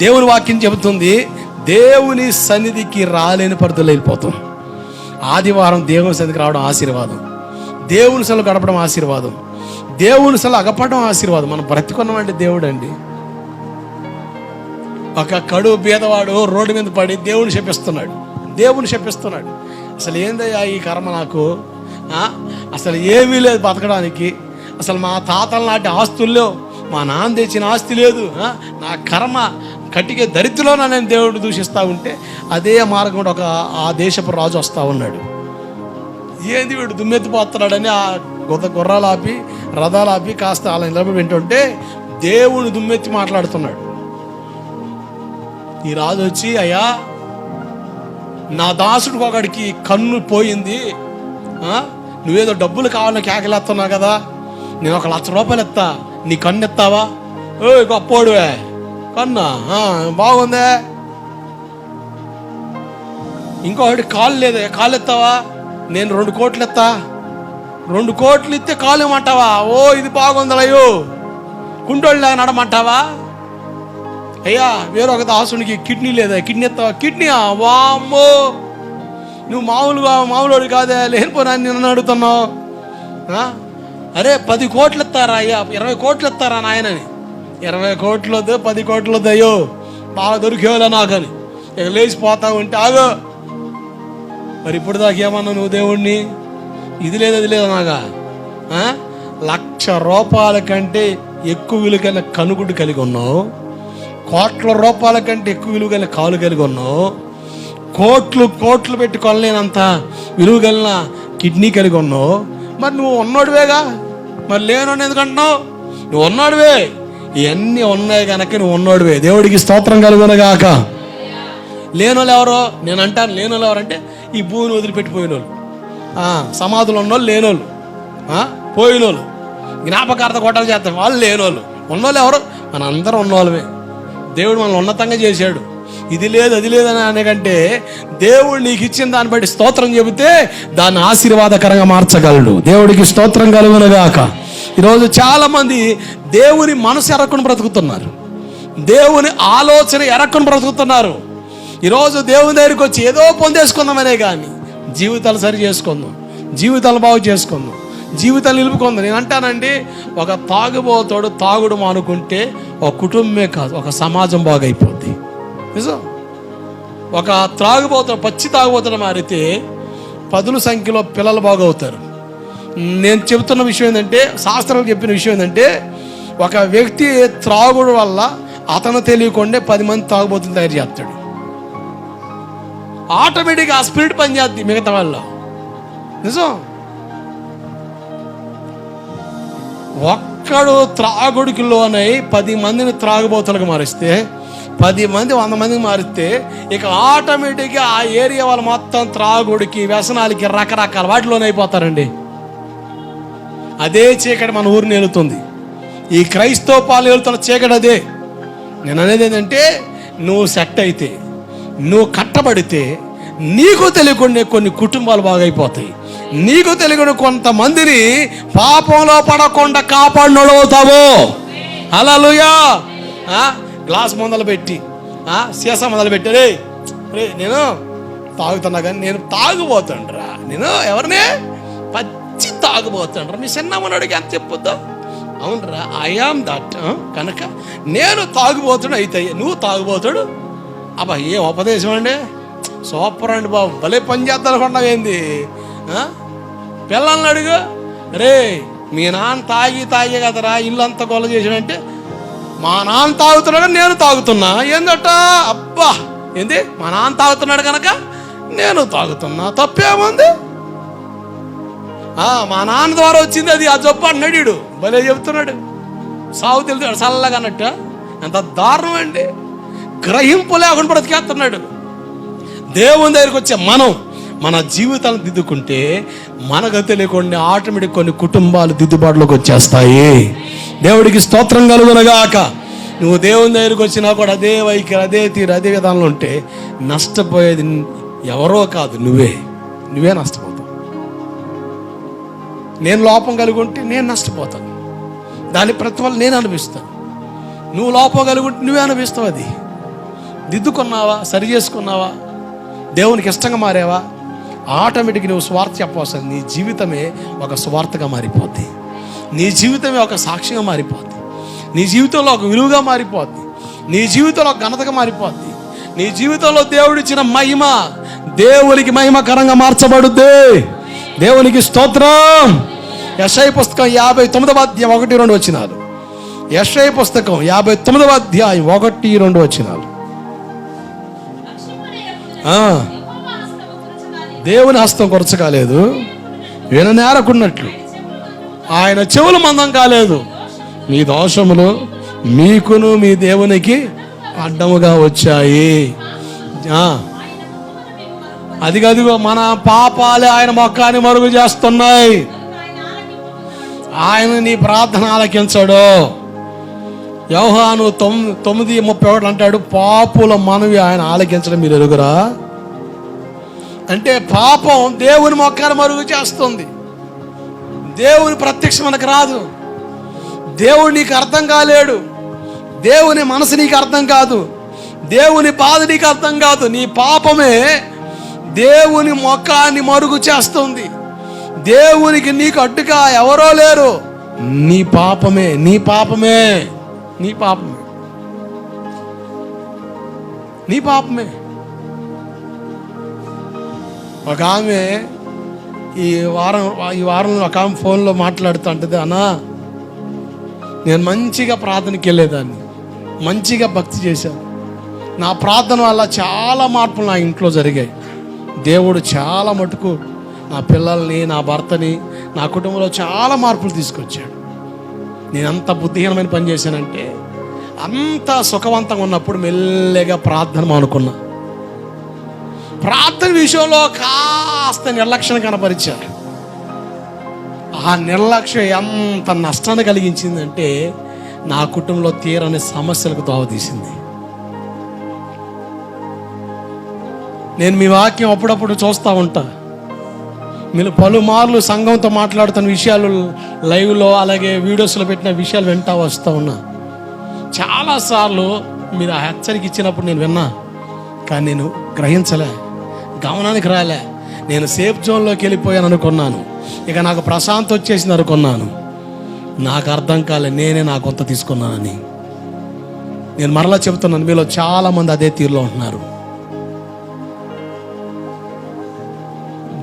దేవుని వాక్యం చెబుతుంది దేవుని సన్నిధికి రాలేని పరిధులు వెళ్ళిపోతాం. ఆదివారం దేవుని సన్నిధికి రావడం ఆశీర్వాదం. దేవుని సెలవు గడపడం ఆశీర్వాదం. దేవుని సెలవు అగపడడం ఆశీర్వాదం. మనం బ్రతికున్నామంటే దేవుడు అండి ఒక కడు బీదవాడు రోడ్డు మీద పడి దేవుని శపిస్తున్నాడు. దేవుని శపిస్తున్నాడు. అసలు ఏందయ్యా ఈ కర్మ నాకు? అసలు ఏమీ లేదు బతకడానికి. అసలు మా తాతల నాటి ఆస్తుల్లో మా నాన్న తెచ్చిన ఆస్తి లేదు. నా కర్మ కట్టికే దరిద్రలో నేను దేవుడు దూషిస్తూ ఉంటే అదే మార్గం ఒక ఆ దేశపు రాజు వస్తూ ఉన్నాడు. ఏంది వీడు దుమ్మెత్తిపోతున్నాడని ఆ గుర్ర గుర్రాలు ఆపి రథాలు ఆపి కాస్త అలా నిలబడి వింటుంటే దేవుని దుమ్మెత్తి మాట్లాడుతున్నాడు. ఈ రాజు వచ్చి అయ్యా నా దాసుడికి ఒకడికి కన్ను పోయింది. నువ్వేదో డబ్బులు కావాలని కేకలేస్తున్నావు కదా. నేను ఒక లక్ష రూపాయలు ఎత్తా నీ కన్ను ఎత్తావా ఓ గొప్పోడువే. కన్నా. బాగుందే. బాగుందే ఇంకొకటి కాలు లేదే. కాలు ఎత్తావా? నేను రెండు కోట్లు ఎత్తా. రెండు కోట్లు ఇస్తే కాలు ఇమ్మంటావా ఓ ఇది బాగుందలయ్యో కుంటోళ్ళ నడమంటావా? అయ్యా వేరొక దాసునికి కిడ్నీ లేదా. కిడ్నీ ఎత్తావా? కిడ్నీ వామ్మో. నువ్వు మామూలుగా మామూలు కాదే. లేనిపోనా నిన్ను అడుగుతున్నావు. అరే పది కోట్లు ఎత్తారా అయ్యా? ఇరవై కోట్లు ఎత్తారా నాయనని? ఇరవై కోట్లు పది కోట్లు అయ్యో బాగా దొరికేవాళ్ళ నాకని. ఇక లేచిపోతా ఉంటే ఆగో. మరి ఇప్పుడు దాకా ఏమన్నా నువ్వు దేవుణ్ణి? ఇది లేదు అది లేదు నాగా. లక్ష రూపాయల కంటే ఎక్కువ విలువైన కనుగుడు కలిగి ఉన్నావు. కోట్ల రూపాయల కంటే ఎక్కువ విలువైన కాలు కలిగి ఉన్నావు. కోట్లు కోట్లు పెట్టి కొనలేనంత విలువ కలిగిన కిడ్నీ కలిగి ఉన్నావు. మరి నువ్వు ఉన్నోడివేగా? మరి లేనోడు ఎందుకంటున్నావు నువ్వు ఉన్నాడువే. ఇవన్నీ ఉన్నాయి కనుక నువ్వు ఉన్నోడివే. దేవుడికి స్తోత్రం కలుగునగాక. లేనోళ్ళు ఎవరో నేను అంటాను లేనోళ్ళు ఎవరంటే ఈ భూమిని వదిలిపెట్టిపోయిన వాళ్ళు సమాధులు ఉన్నోళ్ళు లేనోళ్ళు. ఆ, పోయినోళ్ళు. జ్ఞాపకార్థ కొట్టాలు చేస్తారు వాళ్ళు లేనోళ్ళు. ఉన్నోళ్ళు ఎవరు మన అందరం ఉన్నోళ్ళమే. దేవుడు మనల్ని ఉన్నతంగా చేశాడు. ఇది లేదు అది లేదని అనేకంటే దేవుడు నీకు ఇచ్చిన దాన్ని బట్టి స్తోత్రం చెబితే దాన్ని ఆశీర్వాదకరంగా మార్చగలడు. దేవుడికి స్తోత్రం కలుగునగాక. ఈరోజు చాలామంది దేవుని మనసు ఎరక్కుని బ్రతుకుతున్నారు. దేవుని ఆలోచన ఎరక్కుని బ్రతుకుతున్నారు. ఈరోజు దేవుని దగ్గరికి వచ్చి ఏదో పొందేసుకుందామనే కానీ జీవితాలు సరి చేసుకుందాం. జీవితాలు బాగు చేసుకుందాం. జీవితాలు నిలుపుకుందాం. నేను అంటానండి ఒక తాగుబోతాడు తాగుడు మానుకుంటే ఒక కుటుంబమే కాదు ఒక సమాజం బాగైపోద్ది. నిజం? ఒక త్రాగుబోతాడు పచ్చి తాగుబోతాడు మారితే పదుల సంఖ్యలో పిల్లలు బాగవుతారు. నేను చెబుతున్న విషయం ఏంటంటే శాస్త్రాలు చెప్పిన విషయం ఏంటంటే ఒక వ్యక్తి త్రాగుడు వల్ల అతను తెలియకుండా పది మంది తాగుబోతులు తయారు చేస్తాడు. ఆటోమేటిక్గా ఆ స్పిరిట్ పనిచేస్తుంది మిగతా వాళ్ళ నిజం? ఒక్కడు త్రాగుడికి లోనై పది మందిని త్రాగుబోతులకు మారిస్తే పది మంది వంద మందికి మారిస్తే ఇక ఆటోమేటిక్గా ఆ ఏరియా వాళ్ళు మొత్తం త్రాగుడికి వ్యసనాలకి రకరకాల వాటిలోనే అయిపోతారండి అదే చీకటి మన ఊరిని ఏలుతుంది. ఈ క్రైస్తవ పాలు ఏలుతున్న చీకటి అదే. నేను అనేది ఏంటంటే నువ్వు సెట్ అయితే నువ్వు కట్టబడితే నీకు తెలియకుండా కొన్ని కుటుంబాలు బాగైపోతాయి. నీకు తెలియకుండా కొంతమందిని పాపంలో పడకుండా కాపాడినోడు అవుతావు అలలుయా గ్లాస్ మొదలు పెట్టి ఆ, సీసా మొదలు పెట్టి రే రే నేను తాగుతున్నా కానీ నేను తాగుబోతుండ్రా నేను ఎవరిని? పచ్చి తాగుబోతుండ్రా. మీ చిన్నమ్మనుడికి ఎంత చెప్పొద్దు? అవునరా ఐఆమ్ దట్ కనుక నేను తాగుబోతుడు అయితే నువ్వు తాగుబోతుడు? అబ్బా ఏ ఉపదేశం అండి? సూపర్ అండి బాబు భలే పని చేద్దాం ఏంది? పిల్లల్ని అడుగు. రే మీ నాన్న తాగి తాగే కదరా ఇల్లు అంతా గొల్ల చేసాడంటే మా నాన్న తాగుతున్నాడు నేను తాగుతున్నా. ఏందట? అబ్బా ఏంది? మా నాన్న తాగుతున్నాడు కనుక నేను తాగుతున్నా. తప్పేముంది? మా నాన్న ద్వారా వచ్చింది అది. ఆ జబ్బు అన్నాడు భలే చెప్తున్నాడు. సాగు తెలుసు చల్లగా అన్నట్టు. ఎంత దారుణం అండి. గ్రహింపు లేకుండా బ్రతికేస్తున్నాడు. దేవుని దగ్గరికి వచ్చే మనం మన జీవితాలను దిద్దుకుంటే మనకు తెలియకుండా ఆటోమేటిక్ కొన్ని కుటుంబాలు దిద్దుబాటులోకి వచ్చేస్తాయి. దేవుడికి స్తోత్రం కలుగునగాక నువ్వు దేవుని దగ్గరికి వచ్చినా కూడా అదే వైఖరి అదే తీరు అదే విధానంలో ఉంటే నష్టపోయేది ఎవరో కాదు నువ్వే. నువ్వే నష్టపోతావు నేను లోపం కలిగి ఉంటే నేను నష్టపోతాను. దాని ప్రతిఫలం నేను అనిపిస్తాను నువ్వు లోపం కలిగి ఉంటే నువ్వే అనిపిస్తావు అది. దిద్దుకున్నావా? సరి చేసుకున్నావా? దేవునికి ఇష్టంగా మారావా? ఆటోమేటిక్ నువ్వు స్వార్థ చెప్పవలసింది నీ జీవితమే ఒక స్వార్థగా మారిపోద్ది. నీ జీవితమే ఒక సాక్ష్యంగా మారిపోద్ది. నీ జీవితంలో ఒక విలువగా మారిపోద్ది. నీ జీవితంలో ఒక ఘనతగా మారిపోద్ది. నీ జీవితంలో దేవుడిచ్చిన మహిమ దేవునికి మహిమకరంగా మార్చబడుద్ది. దేవునికి స్తోత్రం. యశై పుస్తకం యాభై తొమ్మిదవ అధ్యాయం ఒకటి రెండు వచ్చినారు యశై పుస్తకం యాభై తొమ్మిదవ అధ్యాయం ఒకటి రెండు వచ్చినారు దేవుని హస్తం కొరచకాలేదు విననేరకున్నట్లు ఆయన చెవులు మందం కాలేదు. మీ దోషములు మీకును మీ దేవునికి అడ్డముగా వచ్చాయి. అదిగదిగో మన పాపాలే ఆయన మొక్కాన్ని మరుగు చేస్తున్నాయి. ఆయన నీ ప్రార్థన ఆలకించడు. యోహాను తొమ్ తొమ్మిది ముప్పై ఒకటి అంటాడు పాపుల మనవి ఆయన ఆలకించడం మీరు ఎరుగురా? అంటే పాపం దేవుని మొక్కను మరుగు చేస్తుంది. దేవుని ప్రత్యక్షం మనకు రాదు. దేవుడు నీకు అర్థం కాలేడు. దేవుని మనసు నీకు అర్థం కాదు. దేవుని బాధ నీకు అర్థం కాదు. నీ పాపమే దేవుని మొక్కాన్ని మరుగు చేస్తుంది. దేవునికి నీకు అడ్డుగా ఎవరో లేరు. నీ పాపమే నీ పాపమే. నీ పాపమే. నీ పాపమే. ఒక ఆమె ఈ వారం ఈ వారంలో ఒక ఆమె ఫోన్లో మాట్లాడుతూ అంటది అన్నా నేను మంచిగా ప్రార్థనకి వెళ్ళేదాన్ని. మంచిగా భక్తి చేశాను. నా ప్రార్థన వల్ల చాలా మార్పులు నా ఇంట్లో జరిగాయి. దేవుడు చాలా మటుకు నా పిల్లల్ని నా భర్తని నా కుటుంబంలో చాలా మార్పులు తీసుకొచ్చాడు. నేను అంత బుద్ధిహీనమైన పని చేశానంటే అంత సుఖవంతంగా ఉన్నప్పుడు మెల్లగా ప్రార్థన అనుకున్నా ప్రార్థన విషయంలో కాస్త నిర్లక్ష్యం కనపరిచారు. ఆ నిర్లక్ష్యం ఎంత నష్టాన్ని కలిగించిందంటే నా కుటుంబంలో తీరని సమస్యలకు దోవతీసింది నేను మీ వాక్యం అప్పుడప్పుడు చూస్తూ ఉంటాను మీరు పలుమార్లు సంఘంతో మాట్లాడుతున్న విషయాలు లైవ్లో అలాగే వీడియోస్లో పెట్టిన విషయాలు వింటా వస్తూ ఉన్నా. చాలాసార్లు మీరు ఆ హెచ్చరిక ఇచ్చినప్పుడు నేను విన్నా కానీ నేను గ్రహించలే గమనానికి రాలే. నేను సేఫ్ జోన్లోకి వెళ్ళిపోయాను అనుకున్నాను. ఇక నాకు ప్రశాంత్ వచ్చేసింది అనుకున్నాను. నాకు అర్థం కాలే నేనే నా కొంత తీసుకున్నానని. నేను మరలా చెబుతున్నాను మీలో చాలామంది అదే తీరులో ఉంటున్నారు.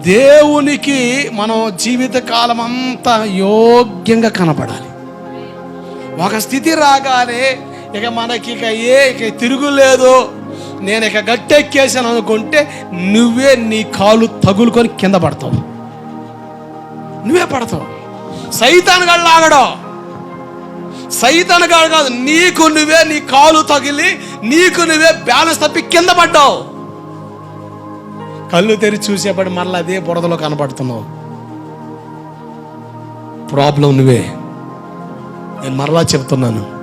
దేవునికి మనం జీవితకాలం అంతా యోగ్యంగా కనపడాలి. ఒక స్థితి రాగానే ఇక మనకి ఇక ఏ ఇక తిరుగులేదు. నేను ఇక గట్టెక్కేసాను అనుకుంటే నువ్వే నీ కాలు తగులుకొని కింద పడతావు. నువ్వే పడతావు. సైతాన్ గడు లాగడం. సైతాన్ గడు కాదు నీకు నువ్వే నీ కాలు తగిలి నీకు నువ్వే బ్యాలెన్స్ తప్పి కింద పడ్డావు. కళ్ళు తెరిచి చూసేపటి మళ్ళీ అదే బురదలో కనబడుతున్నావు ప్రాబ్లం నువ్వే. నేను మరలా చెప్తున్నాను.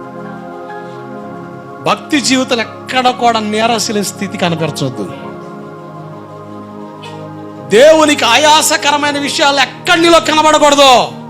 భక్తి జీవితం ఎక్కడ కూడా నేరసిన స్థితి కనపరచొద్దు. దేవునికి ఆయాసకరమైన విషయాలు ఎక్కడి నీలో కనబడకూడదు.